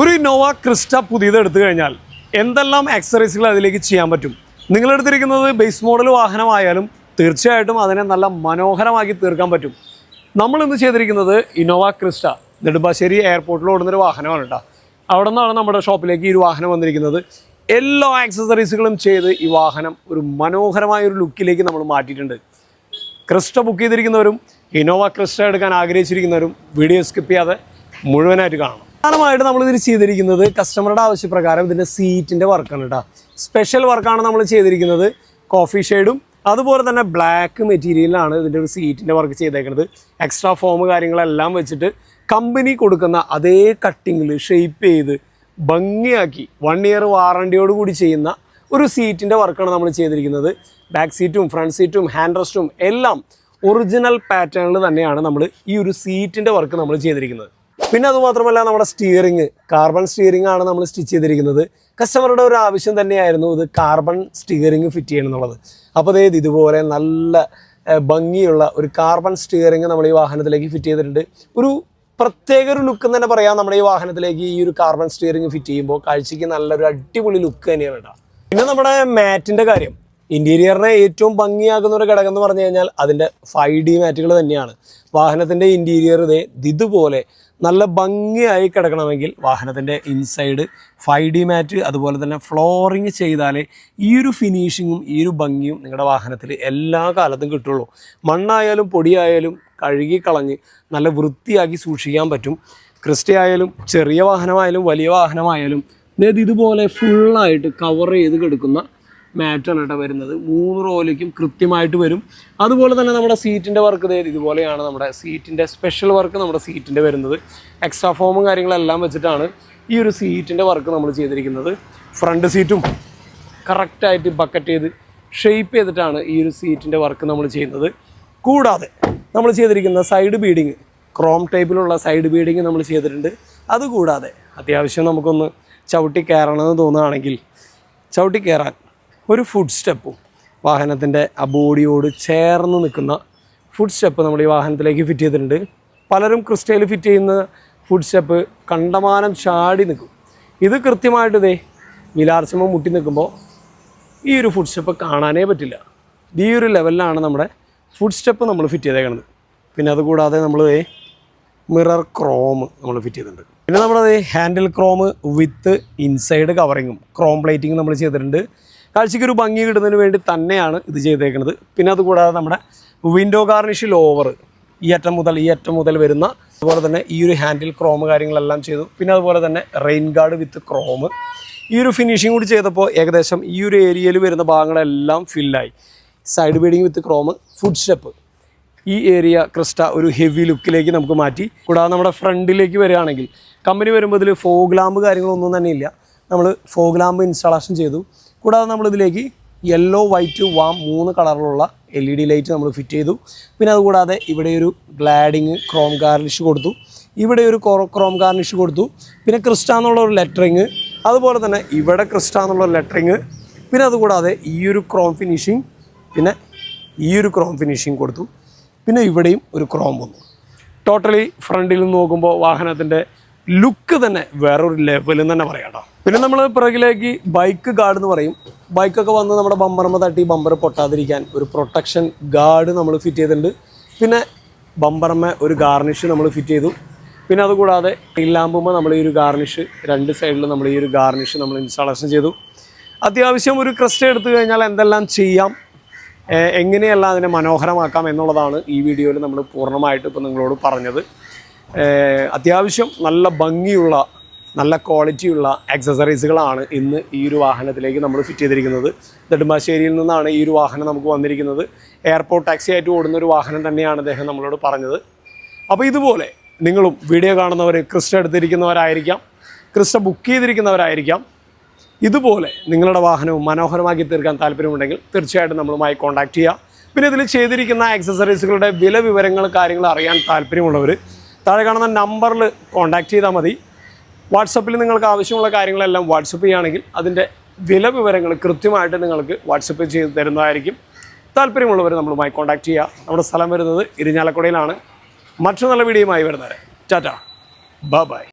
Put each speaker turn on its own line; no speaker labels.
ഒരു Innova Crysta പുതിയത് എടുത്തു കഴിഞ്ഞാൽ എന്തെല്ലാം ആക്സറീസുകൾ അതിലേക്ക് ചെയ്യാൻ പറ്റും? നിങ്ങൾ എടുത്തിരിക്കുന്നത് ബേസ് മോഡൽ വാഹനമായാലും തീർച്ചയായിട്ടും അതിനെ നല്ല മനോഹരമാക്കി തീർക്കാൻ പറ്റും. നമ്മൾ ഇന്ന് ചെയ്തിരിക്കുന്നത് ഇന്നോവ ക്രിസ്റ്റ. നെടുമ്പാശ്ശേരി എയർപോർട്ടിൽ ഓടുന്നൊരു വാഹനമാണ് കേട്ടോ. അവിടെ നിന്നാണ് നമ്മുടെ ഷോപ്പിലേക്ക് ഈ ഒരു വാഹനം വന്നിരിക്കുന്നത്. എല്ലാ ആക്സസറീസുകളും ചെയ്ത് ഈ വാഹനം ഒരു മനോഹരമായ ഒരു ലുക്കിലേക്ക് നമ്മൾ മാറ്റിയിട്ടുണ്ട്. ക്രിസ്റ്റ ബുക്ക് ചെയ്തിരിക്കുന്നവരും ഇന്നോവ ക്രിസ്റ്റ എടുക്കാൻ ആഗ്രഹിച്ചിരിക്കുന്നവരും വീഡിയോ സ്കിപ്പ് ചെയ്യാതെ മുഴുവനായിട്ട് കാണണം. പ്രധാനമായിട്ട് നമ്മൾ ഇതിൽ ചെയ്തിരിക്കുന്നത് കസ്റ്റമറുടെ ആവശ്യപ്രകാരം ഇതിന്റെ സീറ്റിന്റെ വർക്കാണ് കേട്ടോ സ്പെഷ്യൽ വർക്കാണ് നമ്മൾ ചെയ്തിരിക്കുന്നത് കോഫി ഷെയ്ഡും അതുപോലെ തന്നെ ബ്ലാക്ക് മെറ്റീരിയലാണ് ഇതിന്റെ ഒരു സീറ്റിന്റെ വർക്ക് ചെയ്തേക്കുന്നത് എക്സ്ട്രാ ഫോം കാര്യങ്ങളെല്ലാം വെച്ചിട്ട് കമ്പനി കൊടുക്കുന്ന അതേ കട്ടിങ്ങിൽ ഷെയ്പ്പ് ചെയ്ത് ഭംഗിയാക്കി വൺ ഇയർ വാറണ്ടിയോട് കൂടി ചെയ്യുന്ന ഒരു സീറ്റിന്റെ വർക്കാണ് നമ്മൾ ചെയ്തിരിക്കുന്നത്. ബാക്ക് സീറ്റും ഫ്രണ്ട് സീറ്റും ഹാൻഡ് റെസ്റ്റും എല്ലാം ഒറിജിനൽ പാറ്റേണിൽ തന്നെയാണ് നമ്മൾ ഈ ഒരു സീറ്റിന്റെ വർക്ക് നമ്മൾ ചെയ്തിരിക്കുന്നത്. പിന്നെ അതുമാത്രമല്ല നമ്മുടെ സ്റ്റിയറിങ് കാർബൺ സ്റ്റിയറിംഗ് ആണ് നമ്മൾ സ്റ്റിച്ച് ചെയ്തിരിക്കുന്നത്. കസ്റ്റമറുടെ ഒരു ആവശ്യം തന്നെയായിരുന്നു ഇത് കാർബൺ സ്റ്റിയറിംഗ് ഫിറ്റ് ചെയ്യണം എന്നുള്ളത് അപ്പോൾ അതായത് ഇതുപോലെ നല്ല ഭംഗിയുള്ള ഒരു കാർബൺ സ്റ്റിയറിംഗ് നമ്മൾ ഈ വാഹനത്തിലേക്ക് ഫിറ്റ് ചെയ്തിട്ടുണ്ട്. ഒരു പ്രത്യേക ഒരു ലുക്ക് തന്നെ പറയാം നമ്മുടെ ഈ വാഹനത്തിലേക്ക് ഈ ഒരു കാർബൺ സ്റ്റിയറിംഗ് ഫിറ്റ് ചെയ്യുമ്പോൾ. കാഴ്ചയ്ക്ക് നല്ലൊരു അടിപൊളി ലുക്ക് തന്നെയാണ് കേട്ടോ. പിന്നെ നമ്മുടെ മാറ്റിന്റെ കാര്യം. ഇന്റീരിയറിനെ ഏറ്റവും ഭംഗിയാക്കുന്ന ഒരു ഘടകം എന്ന് പറഞ്ഞു കഴിഞ്ഞാൽ അതിന്റെ ഫൈവ് ഡി മാറ്റുകൾ തന്നെയാണ്. വാഹനത്തിന്റെ ഇന്റീരിയർ ഇതേ ഇതുപോലെ നല്ല ഭംഗിയായി കിടക്കണമെങ്കിൽ വാഹനത്തിന്റെ ഇൻസൈഡ് ഫൈവ് ഡി മാറ്റ് അതുപോലെ തന്നെ ഫ്ലോറിങ് ചെയ്താലേ ഈ ഒരു ഫിനിഷിങ്ങും ഈ ഒരു ഭംഗിയും നിങ്ങളുടെ വാഹനത്തിൽ എല്ലാ കാലത്തും കിട്ടുള്ളൂ. മണ്ണായാലും പൊടിയായാലും കഴുകി കളഞ്ഞ് നല്ല വൃത്തിയാക്കി സൂക്ഷിക്കാൻ പറ്റും. ക്രിസ്റ്റ ആയാലും ചെറിയ വാഹനമായാലും വലിയ വാഹനമായാലും അതായത് ഇതുപോലെ ഫുള്ളായിട്ട് കവർ ചെയ്ത് കിടക്കുന്ന മാറ്റാണ് കേട്ടോ വരുന്നത്. മൂന്ന് റോയിലേക്കും കൃത്യമായിട്ട് വരും. അതുപോലെ തന്നെ നമ്മുടെ സീറ്റിന്റെ വർക്ക് ഇതേ ഇതുപോലെയാണ് നമ്മുടെ സീറ്റിന്റെ സ്പെഷ്യൽ വർക്ക് നമ്മുടെ സീറ്റിന്റെ വരുന്നത്. എക്സ്ട്രാ ഫോമും കാര്യങ്ങളെല്ലാം വെച്ചിട്ടാണ് ഈ ഒരു സീറ്റിന്റെ വർക്ക് നമ്മൾ ചെയ്തിരിക്കുന്നത്. ഫ്രണ്ട് സീറ്റും കറക്റ്റായിട്ട് ബക്കറ്റ് ചെയ്ത് ഷെയ്പ്പ് ചെയ്തിട്ടാണ് ഈ ഒരു സീറ്റിന്റെ വർക്ക് നമ്മൾ ചെയ്യുന്നത്. കൂടാതെ നമ്മൾ ചെയ്തിരിക്കുന്ന സൈഡ് ബീഡിങ് ക്രോം ടൈപ്പിലുള്ള സൈഡ് ബീഡിങ് നമ്മൾ ചെയ്തിട്ടുണ്ട്. അതുകൂടാതെ അത്യാവശ്യം നമുക്കൊന്ന് ചവിട്ടി കയറണമെന്ന് തോന്നുകയാണെങ്കിൽ ചവിട്ടി കയറാൻ ഒരു ഫുഡ് സ്റ്റെപ്പും വാഹനത്തിന്റെ ആ ബോഡിയോട് ചേർന്ന് നിൽക്കുന്ന ഫുഡ് സ്റ്റെപ്പ് നമ്മൾ ഈ വാഹനത്തിലേക്ക് ഫിറ്റ് ചെയ്തിട്ടുണ്ട്. പലരും ക്രിസ്റ്റയിൽ ഫിറ്റ് ചെയ്യുന്ന ഫുഡ് സ്റ്റെപ്പ് കണ്ടമാനം ചാടി നിൽക്കും. ഇത് കൃത്യമായിട്ട് ഇതേ മിലാർച്ചമ്മ മുട്ടി നിൽക്കുമ്പോൾ ഈ ഒരു ഫുഡ് സ്റ്റെപ്പ് കാണാനേ പറ്റില്ല. ഈ ഒരു ലെവലിലാണ് നമ്മുടെ ഫുഡ് സ്റ്റെപ്പ് നമ്മൾ ഫിറ്റ് ചെയ്തേക്കുന്നത് പിന്നെ അതുകൂടാതെ നമ്മൾ മിറർ ക്രോം നമ്മൾ ഫിറ്റ് ചെയ്തിട്ടുണ്ട്. പിന്നെ നമ്മളത് ഹാൻഡിൽ ക്രോം വിത്ത് ഇൻസൈഡ് കവറിങ്ങും ക്രോം പ്ലേറ്റിംഗ് നമ്മൾ ചെയ്തിട്ടുണ്ട്. കാഴ്ചയ്ക്ക് ഒരു ഭംഗി കിട്ടുന്നതിന് വേണ്ടി തന്നെയാണ് ഇത് ചെയ്തേക്കുന്നത്. പിന്നെ അതുകൂടാതെ നമ്മുടെ വിൻഡോ ഗാർണിഷിൽ ഓവർ ഈ അറ്റം മുതൽ ഈ അറ്റം മുതൽ വരുന്ന അതുപോലെ തന്നെ ഈ ഒരു ഹാൻഡിൽ ക്രോം കാര്യങ്ങളെല്ലാം ചെയ്തു. പിന്നെ അതുപോലെ തന്നെ റെയിൻ ഗാർഡ് വിത്ത് ക്രോം ഈ ഒരു ഫിനിഷിംഗ് കൂടി ചെയ്തപ്പോൾ ഏകദേശം ഈ ഒരു ഏരിയയിൽ വരുന്ന ഭാഗങ്ങളെല്ലാം ഫില്ലായി side beading with chrome foot step ഈ ഏരിയ ക്രിസ്റ്റ ഒരു ഹെവി ലുക്കിലേക്ക് നമുക്ക് മാറ്റി. കൂടാതെ നമ്മുടെ ഫ്രണ്ടിലേക്ക് വരികയാണെങ്കിൽ കമ്പനി വരുമ്പോൾ ഇതിൽ ഫോഗ് ലാമ്പ് കാര്യങ്ങളൊന്നും തന്നെ ഇല്ല. നമ്മൾ ഫോഗ് ലാമ്പ് ഇൻസ്റ്റാളേഷൻ ചെയ്തു. കൂടാതെ നമ്മളിതിലേക്ക് യെല്ലോ വൈറ്റ് വാം മൂന്ന് കളറിലുള്ള എൽ ഇ ഡി ലൈറ്റ് നമ്മൾ ഫിറ്റ് ചെയ്തു. പിന്നെ അതുകൂടാതെ ഇവിടെ ഒരു ഗ്ലാഡിങ് ക്രോം ഗാർണിഷ് കൊടുത്തു. ഇവിടെ ഒരു ക്രോം ഗാർണിഷ് കൊടുത്തു. പിന്നെ ക്രിസ്റ്റ എന്നുള്ള ഒരു ലെറ്ററിങ് അതുപോലെ തന്നെ ഇവിടെ ക്രിസ്റ്റ എന്നുള്ള ഒരു ലെറ്ററിങ് പിന്നെ അതുകൂടാതെ ഈ ഒരു ക്രോം ഫിനിഷിങ് പിന്നെ ഈ ഒരു ക്രോം ഫിനിഷിങ് കൊടുത്തു. പിന്നെ ഇവിടെയും ഒരു ക്രോം വന്നു. ടോട്ടലി ഫ്രണ്ടിൽ നിന്ന് നോക്കുമ്പോൾ വാഹനത്തിന്റെ ലുക്ക് തന്നെ വേറൊരു ലെവലിൽ തന്നെ പറയാം പിന്നെ നമ്മൾ പിറകിലേക്ക് ബൈക്ക് ഗാർഡ് എന്ന് പറയും. ബൈക്കൊക്കെ വന്ന് നമ്മുടെ ബമ്പറമ്മ തട്ടി ബമ്പർ പൊട്ടാതിരിക്കാൻ ഒരു പ്രൊട്ടക്ഷൻ ഗാർഡ് നമ്മൾ ഫിറ്റ് ചെയ്തിട്ടുണ്ട്. പിന്നെ ബമ്പറമ്മ ഒരു ഗാർണിഷ് നമ്മൾ ഫിറ്റ് ചെയ്തു. പിന്നെ അതുകൂടാതെ ഇല്ലാമ്പുമ്പോൾ നമ്മൾ ഈ ഒരു ഗാർണിഷ് രണ്ട് സൈഡിൽ നമ്മൾ ഈ ഒരു ഗാർണിഷ് നമ്മൾ ഇൻസ്റ്റാളേഷൻ ചെയ്തു. അത്യാവശ്യം ഒരു ക്രസ്റ്റ് എടുത്തു കഴിഞ്ഞാൽ എന്തെല്ലാം ചെയ്യാം എങ്ങനെയല്ല അതിനെ മനോഹരമാക്കാം എന്നുള്ളതാണ് ഈ വീഡിയോയിൽ നമ്മൾ പൂർണമായിട്ട് ഇപ്പോൾ നിങ്ങളോട് പറഞ്ഞത്. അത്യാവശ്യം നല്ല ഭംഗിയുള്ള നല്ല ക്വാളിറ്റിയുള്ള ആക്സസറീസുകളാണ് ഇന്ന് ഈ ഒരു വാഹനത്തിലേക്ക് നമ്മൾ ഫിറ്റ് ചെയ്തിരിക്കുന്നത്. നെടുമ്പാശ്ശേരിയിൽ നിന്നാണ് ഈ ഒരു വാഹനം നമുക്ക് വന്നിരിക്കുന്നത്. എയർപോർട്ട് ടാക്സി ആയിട്ട് ഓടുന്ന ഒരു വാഹനം തന്നെയാണ് അദ്ദേഹം നമ്മളോട് പറഞ്ഞത്. അപ്പോൾ ഇതുപോലെ നിങ്ങളും വീഡിയോ കാണുന്നവർ ക്രിസ്റ്റ എടുത്തിരിക്കുന്നവരായിരിക്കാം. ക്രിസ്റ്റ ബുക്ക് ചെയ്തിരിക്കുന്നവരായിരിക്കാം. ഇതുപോലെ നിങ്ങളുടെ വാഹനവും മനോഹരമാക്കി തീർക്കാൻ താല്പര്യമുണ്ടെങ്കിൽ തീർച്ചയായിട്ടും നമ്മളുമായി കോൺടാക്റ്റ് ചെയ്യുക പിന്നെ ഇതിൽ ചെയ്തിരിക്കുന്ന ആക്സസറീസുകളുടെ വില വിവരങ്ങൾ കാര്യങ്ങൾ അറിയാൻ താല്പര്യമുള്ളവർ താഴെ കാണുന്ന നമ്പറിൽ കോൺടാക്ട് ചെയ്താൽ മതി. വാട്സപ്പിൽ നിങ്ങൾക്ക് ആവശ്യമുള്ള കാര്യങ്ങളെല്ലാം വാട്സപ്പ് ചെയ്യുകയാണെങ്കിൽ അതിന്റെ വില വിവരങ്ങൾ കൃത്യമായിട്ട് നിങ്ങൾക്ക് വാട്സപ്പ് ചെയ്ത് തരുന്നതായിരിക്കും. താല്പര്യമുള്ളവർ നമ്മളുമായി കോൺടാക്ട് ചെയ്യുക. നമ്മുടെ സ്ഥലം വരുന്നത് ഇരിഞ്ഞാലക്കുടയിലാണ്. മറ്റു നല്ല വീഡിയോയുമായി വരുന്നത് ടാറ്റ. ബൈ.